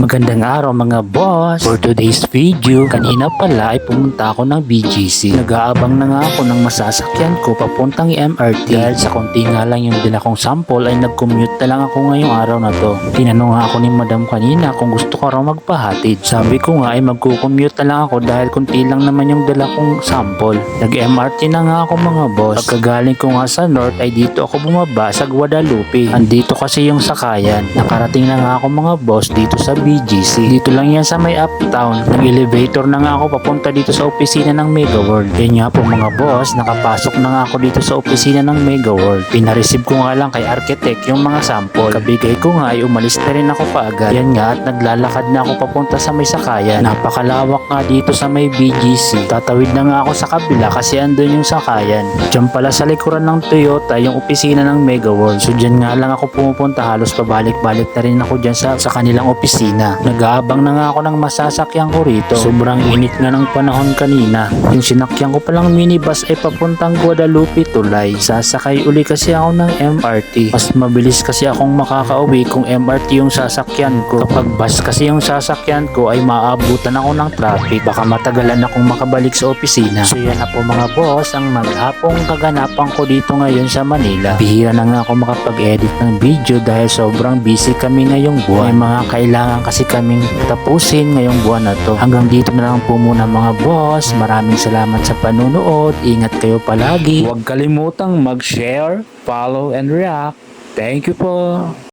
Magandang araw mga boss! For today's video, kanina pala ay pumunta ako ng BGC. Nag-aabang na nga ako ng masasakyan ko papuntang MRT. Dahil sa konti nga lang yung din akong sample ay nag-commute na lang ako ngayong araw na to. Tinanong nga ako ni madam kanina kung gusto ko raw magpahatid. Sabi ko nga ay magko-commute na lang ako dahil konti lang naman yung dala kong sample. Nag-MRT na nga ako mga boss. Pagkagaling ko nga sa north ay dito ako bumaba sa Guadalupe. Andito kasi yung sakayan. Nakarating na nga ako mga boss dito sa BGC. Dito lang yan sa may uptown. Nag-elevator na nga ako papunta dito sa opisina ng Mega World. Yan nga po mga boss, nakapasok na nga ako dito sa opisina ng Mega World. Pinareceive ko nga lang kay architect yung mga sample. Kabigay ko nga ay umalis na rin ako paagad. Yan nga at naglalakad na ako papunta sa may sakayan. Napakalawak nga dito sa may BGC. Tatawid na nga ako sa kabila kasi andun yung sakayan. Diyan pala sa likuran ng Toyota yung opisina ng Mega World. So dyan nga lang ako pumupunta halos pabalik-balik na rin ako dyan sa, sa kanilang opisina. Nag-aabang na nga ako ng masasakyan ko rito. Sobrang init nga ng panahon kanina. Yung sinakyan ko palang minibus ay papuntang Guadalupe Tulay. Sasakay uli kasi ako ng MRT. Mas mabilis kasi akong makakauwi kung MRT yung sasakyan ko. Kapag bus kasi yung sasakyan ko ay maabutan ako ng traffic. Baka matagalan akong makabalik sa opisina. So yan na po mga boss ang maghapong kaganapan ko dito ngayon sa Manila. Bihira na nga ako makapag-edit ng video dahil sobrang busy kami ngayong buwan. May mga kailangan kasi kaming tapusin ngayong buwan na to. Hanggang dito na lang po muna mga boss. Maraming salamat sa panunood. Ingat kayo palagi. Huwag kalimutang mag-share, follow, and react. Thank you po.